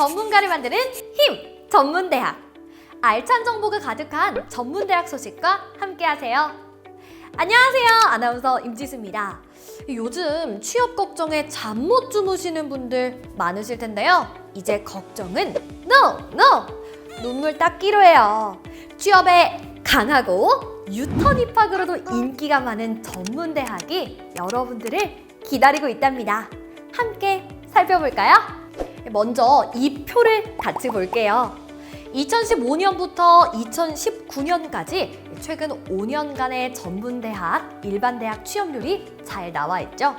전문가를 만드는 힘 전문대학 알찬 정보가 가득한 전문대학 소식과 함께하세요. 안녕하세요 아나운서 임지수입니다. 요즘 취업 걱정에 잠 못 주무시는 분들 많으실 텐데요. 이제 걱정은 NO NO 눈물 닦기로 해요. 취업에 강하고 유턴 입학으로도 인기가 많은 전문대학이 여러분들을 기다리고 있답니다. 함께 살펴볼까요? 먼저 이 표를 같이 볼게요. 2015년부터 2019년까지 최근 5년간의 전문대학, 일반대학 취업률이 잘 나와 있죠.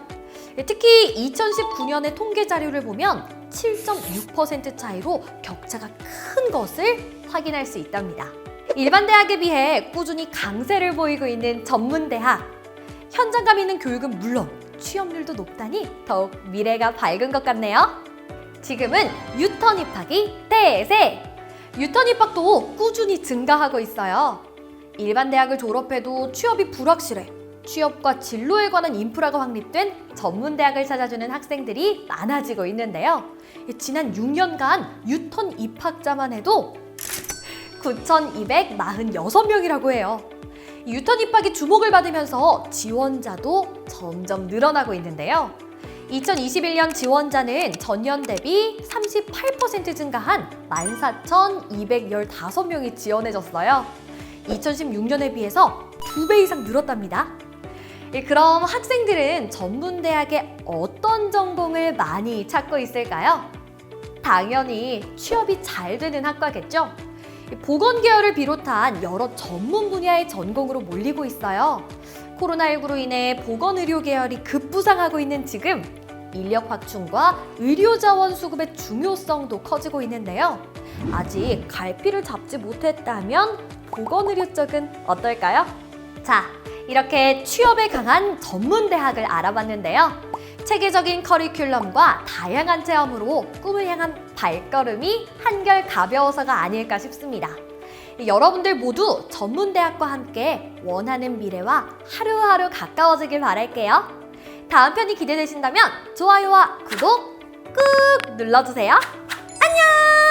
특히 2019년의 통계 자료를 보면 7.6% 차이로 격차가 큰 것을 확인할 수 있답니다. 일반 대학에 비해 꾸준히 강세를 보이고 있는 전문 대학. 현장감 있는 교육은 물론 취업률도 높다니 더욱 미래가 밝은 것 같네요. 지금은 유턴 입학이 대세! 유턴 입학도 꾸준히 증가하고 있어요. 일반 대학을 졸업해도 취업이 불확실해. 취업과 진로에 관한 인프라가 확립된 전문 대학을 찾아주는 학생들이 많아지고 있는데요. 지난 6년간 유턴 입학자만 해도 9,246명이라고 해요. 유턴 입학이 주목을 받으면서 지원자도 점점 늘어나고 있는데요. 2021년 지원자는 전년 대비 38% 증가한 14,215명이 지원해졌어요. 2016년에 비해서 두배 이상 늘었답니다. 예, 그럼 학생들은 전문대학에 어떤 전공을 많이 찾고 있을까요? 당연히 취업이 잘 되는 학과겠죠? 보건 계열을 비롯한 여러 전문 분야의 전공으로 몰리고 있어요. 코로나19로 인해 보건의료 계열이 급부상하고 있는 지금 인력 확충과 의료 자원 수급의 중요성도 커지고 있는데요. 아직 갈피를 잡지 못했다면 보건의료 쪽은 어떨까요? 자, 이렇게 취업에 강한 전문 대학을 알아봤는데요. 체계적인 커리큘럼과 다양한 체험으로 꿈을 향한 발걸음이 한결 가벼워서가 아닐까 싶습니다. 여러분들 모두 전문대학과 함께 원하는 미래와 하루하루 가까워지길 바랄게요. 다음 편이 기대되신다면 좋아요와 구독 꾹 눌러주세요. 안녕!